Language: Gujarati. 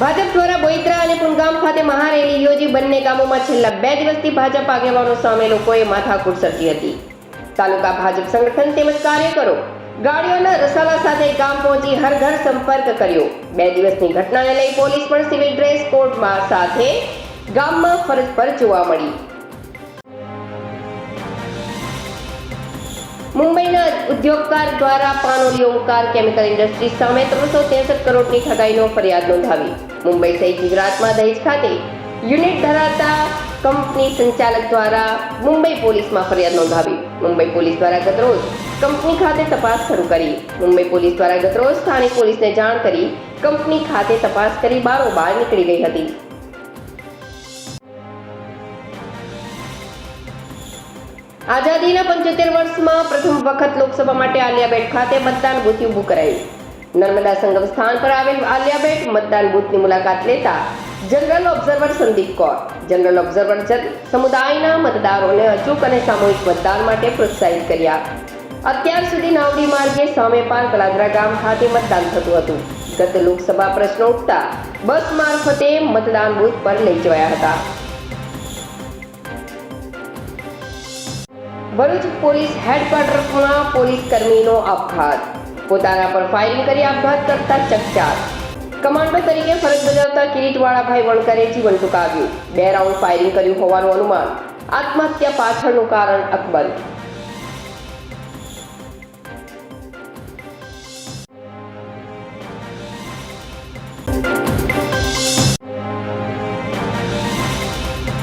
ભાજપ દ્વારા બોઈત્રા અને પુનગામ ખાતે મહારેલી યોજી બંને ગામોમાં છેલ્લા બે દિવસથી ભાજપ આગેવાનો સામે લોકોએ માથાકૂટ સર્જી હતી. તાલુકા ભાજપ સંગઠન તેમજ કાર્યકરો ગાડીઓના રસાલા સાથે ગામ પહોંચી હર ઘર સંપર્ક કર્યો. બે દિવસની ઘટનાને લઈ પોલીસ પણ સિવિલ ડ્રેસ કોડમાં સાથે ગામમાં ફરજ પર જોવા મળી. મુંબઈના ઉદ્યોગકાર દ્વારા પાનોલી ઓમકાર કેમિકલ ઇન્ડસ્ટ્રી સામે ત્રણસો ત્રેસઠ કરોડની ઠગાઈનો ફરિયાદ નોંધાવી. મુંબઈ સહિત ગુજરાતમાં દહેજ ખાતે યુનિટ ધરાવતા કંપની સંચાલક દ્વારા મુંબઈ પોલીસમાં ફરિયાદ નોંધાવી. મુંબઈ પોલીસ દ્વારા ગતરોજ કંપની ખાતે તપાસ શરૂ કરી. મુંબઈ પોલીસ દ્વારા ગતરોજ સ્થાનિક પોલીસને જાણ કરી કંપની ખાતે તપાસ કરી બારોબાર નીકળી ગઈ હતી. આઝાદીના પંચોતેર વર્ષમાં પ્રથમ વખત લોકસભા માટે આલિયાબેટ ખાતે મતદાન બૂથ ઊભું કરાયું. નર્મદા સંગમ સ્થાન પર આવેલ આલિયાબેટ મતદાન બૂથની મુલાકાત લેતા general observer Sandeep Kaur, general observer સમુદાયના મતદારોને અચૂક અને સામૂહિક મતદાન માટે પ્રોત્સાહિત કર્યા. અત્યાર સુધી નાવડી માર્ગે સામેપાર કલાદરા ગામ ખાતે મતદાન થતું હતું. ગત લોકસભા પ્રશ્નો ઉઠતા બસ મારફતે મતદાન બૂથ પર લઈ જવાયા હતા. ભરૂચ પોલીસ હેડક્વાર્ટરમાં પોલીસ કર્મીનો આપઘાત. પોતાના પર ફાયરિંગ કરી આપઘાત કરતા ચકચાર. કમાન્ડો તરીકે ફરજ બજાવતા કિરીટવાળાભાઈ વણકરે જીવન ટૂંકાવ્યું. બે રાઉન્ડ ફાયરિંગ કર્યું હોવાનું અનુમાન. આત્મહત્યા પાછળનું કારણ અકબંધ.